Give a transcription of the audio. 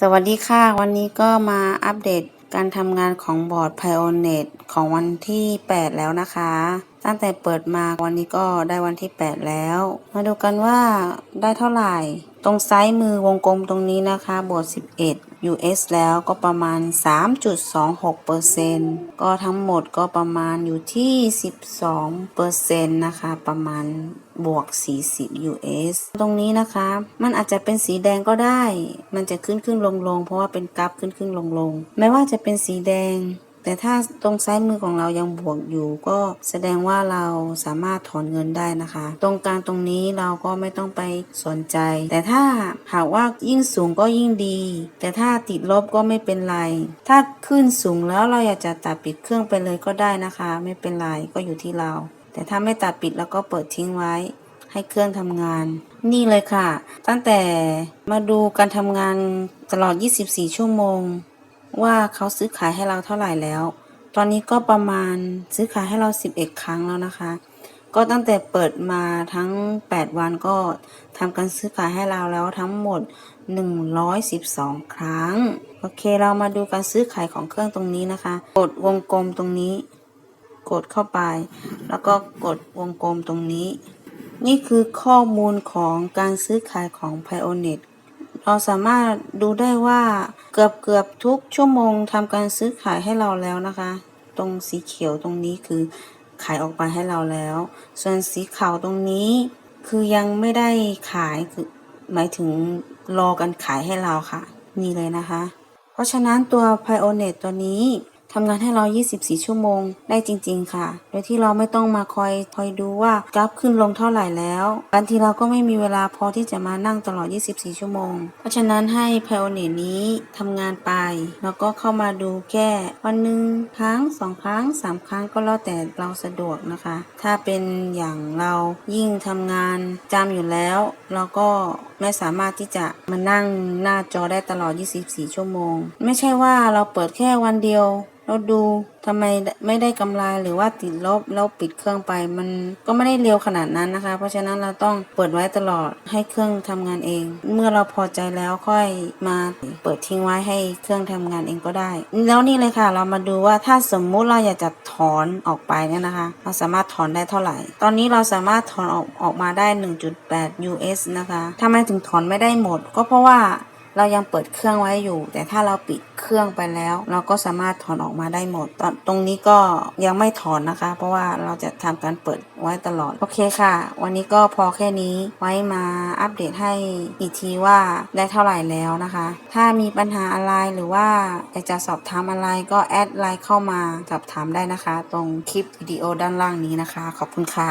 สวัสดีค่ะ วันนี้ก็มาอัปเดตการทำงานของบอร์ด p i o n e t ของวันที่ 8 แล้วนะคะ ตั้งแต่เปิดมาวันนี้ก็ได้วันที่ 8 แล้ว มาดูกันว่าได้เท่าไหร่ ตรงซ้ายมือวงกลมตรงนี้นะคะบวก11 US แล้วก็ประมาณ 3.26%ก็ทั้งหมดก็ประมาณอยู่ที่ 12%นะคะประมาณบวก 40 US ตรงนี้นะคะ มันอาจจะเป็นสีแดงก็ได้ มันจะขึ้นขึ้นลงลงเพราะว่าเป็นกราฟขึ้นขึ้นลงลงไม่ว่าจะเป็นสีแดง แต่ถ้าตรงซ้ายมือของเรายังบวกอยู่ก็แสดงว่าเราสามารถถอนเงินได้นะคะ ตรงกลางตรงนี้เราก็ไม่ต้องไปสนใจ แต่ถ้าหากว่ายิ่งสูงก็ยิ่งดี แต่ถ้าติดลบก็ไม่เป็นไร ถ้าขึ้นสูงแล้วเราอยากจะตัดปิดเครื่องไปเลยก็ได้นะคะ ไม่เป็นไรก็อยู่ที่เรา แต่ถ้าไม่ตัดปิดแล้วก็เปิดทิ้งไว้ให้เครื่องทำงาน นี่เลยค่ะ ตั้งแต่มาดูการทำงานตลอด 24 ชั่วโมง ว่าเขาซื้อขายให้เราเท่าไหร่แล้ว ตอนนี้ก็ประมาณซื้อขายให้เรา 11 ครั้งแล้วนะคะ ก็ตั้งแต่เปิดมาทั้ง 8 วันก็ทำการซื้อขายให้เราแล้วทั้งหมด 112 ครั้ง โอเคเรามาดูการซื้อขายของเครื่องตรงนี้นะคะ กดวงกลมตรงนี้ กดเข้าไป แล้วก็กดวงกลมตรงนี้ นี่คือข้อมูลของการซื้อขายของ Pioneer เราสามารถดูได้ว่าเกือบเกือบทุกชั่วโมงทำการซื้อขายให้เราแล้วนะคะ ตรงสีเขียวตรงนี้คือขายออกไปให้เราแล้ว ส่วนสีขาวตรงนี้คือยังไม่ได้ขายคือหมายถึงรอกันขายให้เราค่ะ นี่เลยนะคะ เพราะฉะนั้นตัว Pioneer ตัวนี้ ทำงานให้เรา 24 ชั่วโมงได้จริง ๆ ค่ะ โดยที่เราไม่ต้องมาคอยคอยดูว่ากราฟขึ้นลงเท่าไหร่แล้วบางทีเราก็ไม่มีเวลาพอที่จะมานั่งตลอด 24 ชั่วโมง เพราะฉะนั้นให้ Pioneer นี้ทำงานไป แล้วก็เข้ามาดูแค่วันหนึ่งครั้งสองครั้งสามครั้งก็แล้วแต่เราสะดวกนะคะ ถ้าเป็นอย่างเรายิ่งทำงานจำอยู่แล้วเราก็ไม่สามารถที่จะมานั่งหน้าจอได้ตลอด 24 ชั่วโมง ไม่ใช่ว่าเราเปิดแค่วันเดียวเราดูทำไมไม่ได้กำไรหรือว่าติดลบแล้วปิดเครื่องไป มันก็ไม่ได้เร็วขนาดนั้นนะคะ เพราะฉะนั้นเราต้องเปิดไว้ตลอดให้เครื่องทำงานเอง เมื่อเราพอใจแล้วค่อยมาเปิดทิ้งไว้ให้เครื่องทำงานเองก็ได้ แล้วนี่เลยค่ะเรามาดูว่าถ้าสมมุติเราอยากจะถอนออกไปเนี่ยนะคะ เราสามารถถอนได้เท่าไหร่ ตอนนี้เราสามารถถอนออกออกมาได้ 1.8 US นะคะทำไมถึงถอนไม่ได้หมด ก็เพราะว่า เรายังเปิดเครื่องไว้อยู่ แต่ถ้าเราปิดเครื่องไปแล้ว เราก็สามารถถอนออกมาได้หมด ตอนตรงนี้ก็ยังไม่ถอนนะคะ เพราะว่าเราจะทำการเปิดไว้ตลอด โอเคค่ะ วันนี้ก็พอแค่นี้ไว้มาอัปเดตให้อีกทีว่าได้เท่าไหร่แล้วนะคะ ถ้ามีปัญหาอะไรหรือว่าอยากจะสอบถามอะไรก็แอดไลน์เข้ามาสอบถามได้นะคะ ตรงคลิปวิดีโอด้านล่างนี้นะคะ ขอบคุณค่ะ